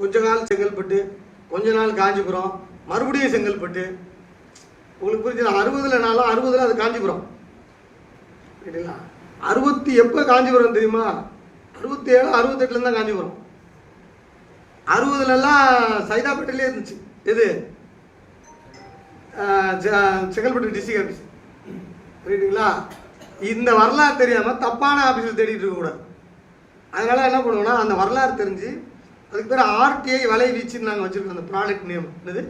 கொஞ்ச நாள் செங்கல்பட்டு கொஞ்ச நாள் காஞ்சிபுரம் மறுபடியும் செங்கல்பட்டு. உங்களுக்கு புரிஞ்சுது? அறுபதுல நாளும் அறுபதுல அது காஞ்சிபுரம். சரிங்களா அறுபத்தி எப்போ காஞ்சிபுரம் தெரியுமா? அறுபத்தி ஏழு அறுபத்தெட்டுல தான் காஞ்சிபுரம். அறுபதுலலாம் சைதாப்பேட்டையிலே இருந்துச்சு. எது? செங்கல்பட்டு டிஸ்ட்ரிக்ட் ஆஃபீஸ் புரியுதுங்களா? இந்த வரலாறு தெரியாமல் தப்பான ஆஃபீஸில் தேடிட்டு இருக்கக்கூடாது. அதனால என்ன பண்ணுவோம்னா அந்த வரலாறு தெரிஞ்சு அதுக்கு பேர் ஆர்டிஐ வலை வீச்சுன்னு நாங்கள் வச்சுருக்கோம் அந்த ப்ராடக்ட் நேம் என்னது?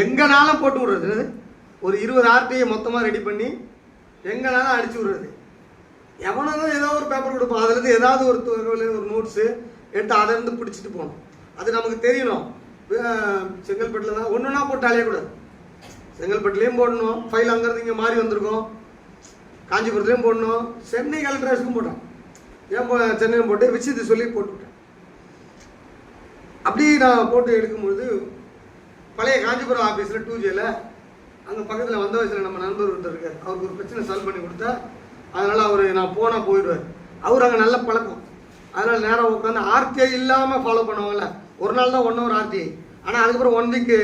எங்கனாலும் போட்டு விடுறது. என்னது? ஒரு இருபது ஆர்டிஐ மொத்தமாக ரெடி பண்ணி எங்கனாலும் அடிச்சு விடுறது. எவனாலும் ஏதோ ஒரு பேப்பர் கொடுப்போம் அதுலேருந்து ஏதாவது ஒரு தகவல் ஒரு நோட்ஸு எடுத்து அதிலேருந்து இருந்து பிடிச்சிட்டு போகணும். அது நமக்கு தெரியணும். செங்கல்பட்டில் தான். ஒன்றுனா போட்டு அலையக்கூடாது செங்கல்பட்டுலேயும் போடணும். ஃபைல் அங்கேருந்து இங்கே மாறி வந்திருக்கோம். காஞ்சிபுரத்துலேயும் போடணும். சென்னை கலெக்டர் ஆஃபீஸ்க்கும் போட்டோம் ஏன் போ போட்டு விஷயத்தை சொல்லி போட்டுவிட்டேன் அப்படி நான் போட்டு எடுக்கும்பொழுது பழைய காஞ்சிபுரம் ஆஃபீஸில் டூ ஜேல அங்கே பக்கத்தில் வந்த வயசில் நம்ம நண்பர் ஒருத்தர் இருக்கார். அவருக்கு ஒரு பிரச்சனை சால்வ் பண்ணி கொடுத்தா அதனால் அவர் நான் போனால் போயிடுவார். அவர் அங்கே நல்ல பழக்கம். அதனால் நேராக உட்காந்து ஆர்டிஐ இல்லாமல் ஃபாலோ பண்ணுவாங்கல்ல. ஒரு நாள் தான் ஒன் ஹவர் ஆர்டிஐ ஆனால் அதுக்கப்புறம் ஒன் வீக்கு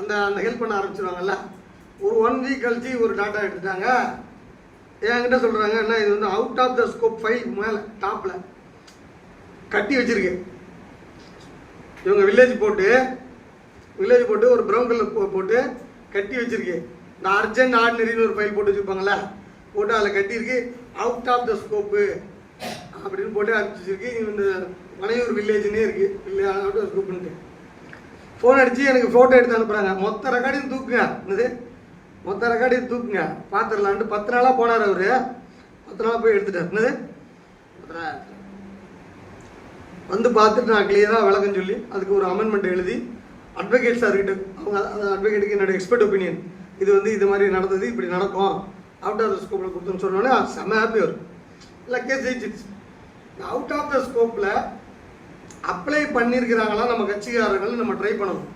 அந்த அந்த ஹெல்ப் பண்ண ஆரம்பிச்சிருவாங்கல்ல. ஒரு ஒன் வீக் கழிச்சு ஒரு டாட்டா எடுத்துட்டாங்க. என்கிட்ட சொல்கிறாங்க என்ன இது வந்து out of the scope five மேலே டாப்பில் கட்டி வச்சுருக்கேன். இவங்க வில்லேஜ் போட்டு வில்லேஜ் போட்டு ஒரு ப்ரௌன் கலர் போட்டு கட்டி வச்சிருக்கு. இந்த அர்ஜென்ட் ஆர்டினரின்னு ஒரு ஃபைல் போட்டு வச்சுருப்பாங்களே போட்டு அதில் கட்டியிருக்கு. அவுட் ஆஃப் த ஸ்கோப்பு அப்படின்னு போட்டு அனுப்பிச்சிருக்கு இந்த வனையூர் வில்லேஜ்னே இருக்குது இல்லை அவுட் ஆஃப் ஸ்கோப்புன்ட்டு ஃபோன் அடித்து எனக்கு ஃபோட்டோ எடுத்து அனுப்புகிறாங்க மொத்த ரெக்கார்டையும் தூக்குங்க. என்னது? மொத்த ரெக்கார்டையும் தூக்குங்க. பார்த்துடலான்ட்டு பத்து நாளாக போனார் அவர். பத்து நாளாக போய் எடுத்துட்டார். என்னது? பத்து நாள் வந்து பார்த்துட்டு நான் கிளியராக விளக்கம் சொல்லி அதுக்கு ஒரு அமெண்ட்மெண்ட் எழுதி அட்வொகேட் சார்கிட்ட அவங்க அந்த அட்வொகேட்டுக்கு என்னோட எக்ஸ்பர்ட் ஒப்பீனியன் இது வந்து இது மாதிரி நடந்தது இப்படி நடக்கும். அவுட் ஆஃப் த ஸ்கோப்பில் கொடுத்தோன்னு சொன்னோன்னே செம்ம ஹாப்பி வரும். இல்லை கேஸ் ஜெயிச்சிருச்சு அவுட் ஆஃப் த ஸ்கோப்பில் அப்ளை பண்ணியிருக்கிறாங்களா நம்ம கட்சிக்காரர்கள் நம்ம ட்ரை பண்ணணும்.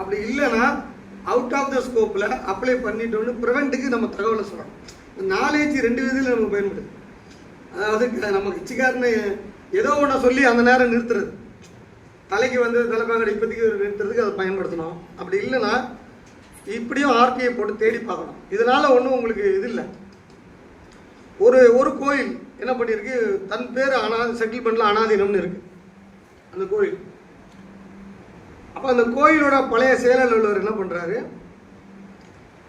அப்படி இல்லைன்னா அவுட் ஆஃப் த ஸ்கோப்பில் அப்ளை பண்ணிட்டோன்னு ப்ரிவெண்ட்டுக்கு நம்ம தகவலை சொல்லணும். நாலேஜ் ரெண்டு விதத்தில் நமக்கு பயன்படுது அதாவது நம்ம கட்சிக்காரனை ஏதோ ஒன்று சொல்லி அந்த நேரம் நிறுத்துறது. தலைக்கு வந்து தலைப்பாங்கடை இப்போதைக்கு நிறுத்துறதுக்கு அதை பயன்படுத்தணும். அப்படி இல்லைன்னா இப்படியும் ஆர்டிஐ போட்டு தேடி பார்க்கணும். இதனால் ஒன்றும் உங்களுக்கு இது இல்லை. ஒரு ஒரு கோயில் என்ன பண்ணியிருக்கு? தன் பேர் அனாதி செட்டில்மெண்ட்டில் அனாதீனம்னு இருக்கு. அந்த கோயில். அப்போ அந்த கோயிலோட பழைய செயலர் உள்ளவர் என்ன பண்ணுறாரு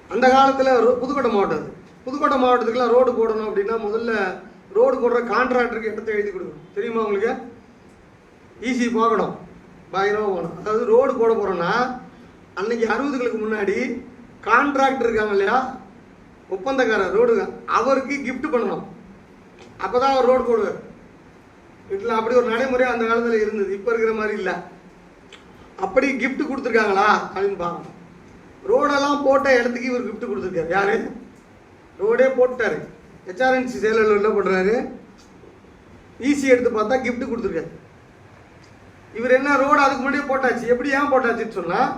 அந்த காலத்தில் புதுக்கோட்டை மாவட்டம் அது. புதுக்கோட்டை மாவட்டத்துக்குலாம் ரோடு போடணும் அப்படின்னா முதல்ல ரோடு போடுற கான்ட்ராக்டருக்கு இடத்த எழுதி கொடுக்கணும்? தெரியுமா உங்களுக்கு? ஈஸி போகணும் பயங்கரமாக போகணும் அதாவது ரோடு போட போகிறோன்னா அன்னைக்கு அறுபதுகளுக்கு முன்னாடி கான்ட்ராக்டர் இருக்காங்க இல்லையா? ஒப்பந்தக்காரர் ரோடு அவருக்கு கிஃப்ட் பண்ணணும். அப்போ தான் அவர் ரோடு போடுவார். வீட்டில் அப்படி ஒரு நடைமுறை அந்த காலத்தில் இருந்தது. இப்போ இருக்கிற மாதிரி இல்லை. அப்படி கிஃப்ட் கொடுத்துருக்காங்களா? அப்படின்னு பார்க்கணும். ரோடெல்லாம் போட்ட இடத்துக்கு இவர் கிஃப்ட் கொடுத்துருக்காரு. யாரு? ரோடே போட்டுட்டார். ஹெச்ஆர்என்சி செயலர் என்ன பண்ணுறாரு ஈஸி எடுத்து பார்த்தா கிஃப்ட் கொடுத்துருக்காரு. இவர் என்ன ரோடு அதுக்கு முன்னாடியே போட்டாச்சு? எப்படி ஏன் போட்டாச்சுன்னு சொன்னால்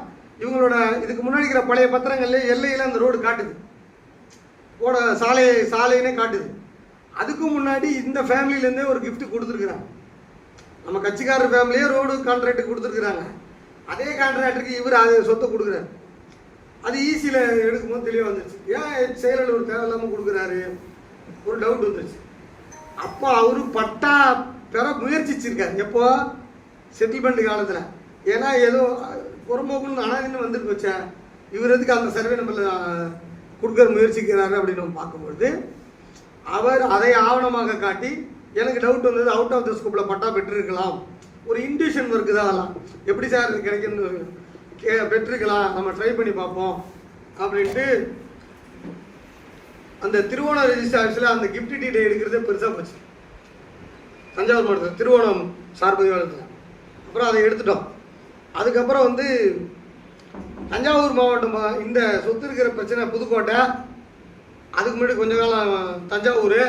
இவங்களோட இதுக்கு முன்னாடி இருக்கிற பழைய பத்திரங்கள்ல எல்லையில் அந்த ரோடு காட்டுது. போட சாலை சாலைன்னே காட்டுது. அதுக்கு முன்னாடி இந்த ஃபேமிலியிலேருந்தே ஒரு கிஃப்ட் கொடுத்துருக்குறாங்க. நம்ம கட்சிக்காரர் ஃபேமிலியே ரோடு கான்ட்ராக்ட் கொடுத்துருக்குறாங்க. அதே கான்ட்ராக்டருக்கு இவர் அது சொத்தை கொடுக்குறாரு. அது ஈஸியில் எடுக்கும்போது தெளிவாக வந்துச்சு ஏன் செயலர் ஒரு தேவையில்லாமல் கொடுக்குறாரு? ஒரு டவுட் வந்துருச்சு. அப்போ அவரு பட்டா பெற முயற்சிச்சிருக்காரு. எப்போ? செட்டில்மெண்ட் காலத்தில். ஏன்னா ஏதோ புறம்போக்குன்னு அனாதின்னு வந்துட்டு வச்சேன் இவர் எதுக்கு அந்த சர்வே நம்பரில் கொடுக்குற முயற்சிக்கிறாரு அப்படின்னு நம்ம பார்க்கும்பொழுது அவர் அதை ஆவணமாக காட்டி எனக்கு டவுட் வந்தது அவுட் ஆஃப் த ஸ்கோப்பில் பட்டா பெற்றிருக்கலாம். ஒரு இன்டியூஷன் ஒர்க்கு தான் அதெல்லாம். எப்படி சார் இது கிடைக்குன்னு கே பெற்றிருக்கலாம். நம்ம ட்ரை பண்ணி பார்ப்போம். அப்படின்ட்டு அந்த திருவோணம் ரெஜிஸ்டர் ஆஃபீஸில் அந்த கிஃப்ட் டீட்டை எடுக்கிறதே பெருசாக போச்சு. தஞ்சாவூர் மாவட்டத்தில் திருவோணம் சார்பதிவாளத்தில் அப்புறம் அதை எடுத்துட்டோம். அதுக்கப்புறம் வந்து தஞ்சாவூர் மாவட்டம் இந்த சொத்து இருக்கிற பிரச்சனை புதுக்கோட்டை அதுக்கு முன்னாடி கொஞ்ச காலம் தஞ்சாவூர்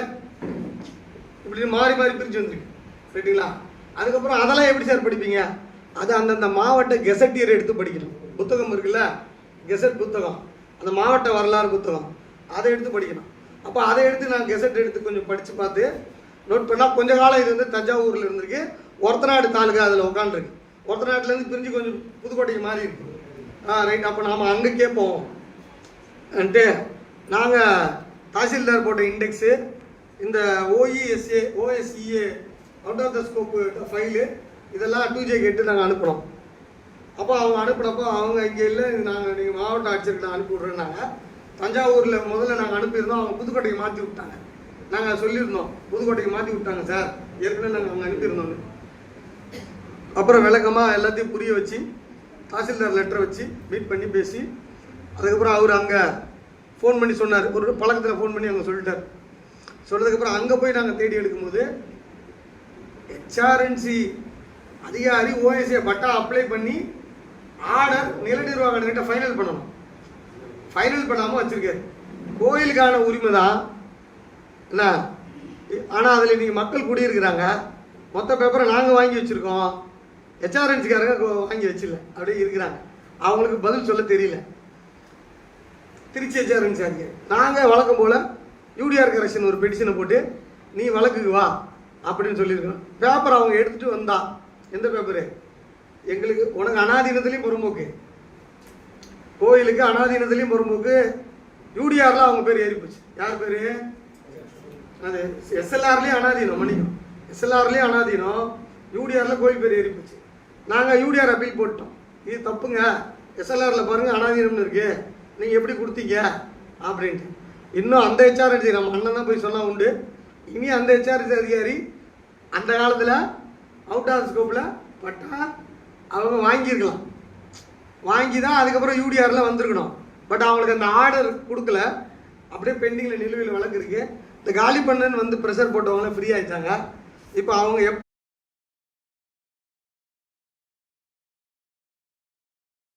இப்படி மாறி மாறி பிரிஞ்சு வந்திருக்கு. ரைட்டுங்களா அதுக்கப்புறம் அதெல்லாம் எப்படி சார் படிப்பீங்க? அது அந்தந்த மாவட்ட கெசட்டியர் எடுத்து படிக்கணும். புத்தகம் இருக்குல்ல? கெசட் புத்தகம். அந்த மாவட்ட வரலாறு புத்தகம். அதை எடுத்து படிக்கணும். அப்போ அதை எடுத்து நான் கெசட் எடுத்து கொஞ்சம் படித்து பார்த்து நோட் பண்ணால் கொஞ்ச காலம் இது வந்து தஞ்சாவூரில் இருந்திருக்கு. ஒருத்தநாடு தாலுகா அதில் உட்காந்துருக்கு ஒருத்தநாட்டிலேருந்து பிரிஞ்சு கொஞ்சம் புதுக்கோட்டைக்கு மாறி இருக்கு. ஆ ரைட் அப்போ நாம் அங்கே கேட்போம் ன்ட்டு நாங்கள் தாசில்தார் போட்ட இண்டெக்ஸு இந்த OESA OSEA out of the scope file இதெல்லாம் டூ ஜே கேட்டு நாங்கள் அனுப்புகிறோம் அப்போ அவங்க அனுப்புனப்போ அவங்க இங்கே இல்லை நாங்கள் நீங்கள் மாவட்ட ஆட்சியர்கிட்ட அனுப்பி விட்றேன்னாங்க தஞ்சாவூரில் முதல்ல நாங்கள் அனுப்பியிருந்தோம் அவங்க புதுக்கோட்டைக்கு மாற்றி விட்டாங்க. நாங்கள் சொல்லியிருந்தோம். புதுக்கோட்டைக்கு மாற்றி விட்டாங்க சார். ஏற்கனவே நாங்கள் அங்கே அனுப்பியிருந்தோம் அப்புறம் விளக்கமாக எல்லாத்தையும் புரிய வச்சு தாசில்தார் லெட்டர் வச்சு மீட் பண்ணி பேசி அதுக்கப்புறம் அவர் அங்கே ஃபோன் பண்ணி சொன்னார். ஒரு பழக்கத்தில் ஃபோன் பண்ணி அவங்க சொல்லிட்டார். சொன்னதுக்கப்புறம் அங்கே போய் நாங்கள் தேடி எடுக்கும்போது ஹெச்ஆர்என்சி அதிகாரி ஓஎஸ்ஏ பட்டா அப்ளை பண்ணி ஆர்டர் நில நிர்வாகிட்ட ஃபைனல் பண்ணணும். ஃபைனல் பண்ணாமல் வச்சுருக்காரு கோயிலுக்கான உரிமை தான் என்ன? ஆனால் அதில் இன்றைக்கி மக்கள் குடியிருக்கிறாங்க. மொத்த பேப்பரை நாங்கள் வாங்கி வச்சுருக்கோம். ஹெச்ஆர்என்சிக்காரங்க வாங்கி வச்சிடல. அப்படியே இருக்கிறாங்க. அவங்களுக்கு பதில் சொல்ல தெரியல. திருச்சி ஹெச்ஆர்என்சி அதிகாரி நாங்கள் வழக்கம் போல் யூடிஆர் கரெக்ஷன் ஒரு பெட்டிஷனை போட்டு நீ வழக்குக்கு வா அப்படின்னு சொல்லியிருக்கோம். பேப்பர் அவங்க எடுத்துகிட்டு வந்தா. எந்த பேப்பரு எங்களுக்கு உனக்கு அனாதீனத்துலேயும் புறம்போக்கு. கோயிலுக்கு அனாதீனத்துலேயும் பொறுப்புக்கு யூடிஆரில் அவங்க பேர் ஏறி போச்சு. யார் பேர்? அது எஸ்எல்ஆர்லேயும் அனாதீனம் மன்னிக்கும் எஸ்எல்ஆர்லேயும் அனாதீனம் யூடிஆரில் கோயில் பேர் ஏறி போச்சு. நாங்கள் யூடிஆர் அப்பீல் போட்டோம். இது தப்புங்க. எஸ்எல்ஆரில் பாருங்கள் அனாதீனம்னு இருக்கு. நீங்கள் எப்படி கொடுத்தீங்க? அப்படின்ட்டு. இன்னும் அந்த ஹெச்ஆர்என்சி நம்ம அண்ணன் போய் சொன்னால் உண்டு. இனி அந்த ஹெச்ஆர்என்சி அதிகாரி அந்த காலத்தில் அவுட் ஆஃப் ஸ்கோப்பில் பட்டா அவங்க வாங்கியிருக்கலாம். வாங்கி தான் அதுக்கப்புறம் யூடிஆரில் வந்திருக்கணும். பட் அவங்களுக்கு அந்த ஆர்டர் கொடுக்கல. அப்படியே பெண்டிங்கில் நிலுவையில் வழக்கு இருக்குது இந்த காலி பண்ணன்னு வந்து ப்ரெஷர் போட்டவங்களாம் ஃப்ரீ ஆயிட்டாங்க. இப்போ அவங்க எப்போ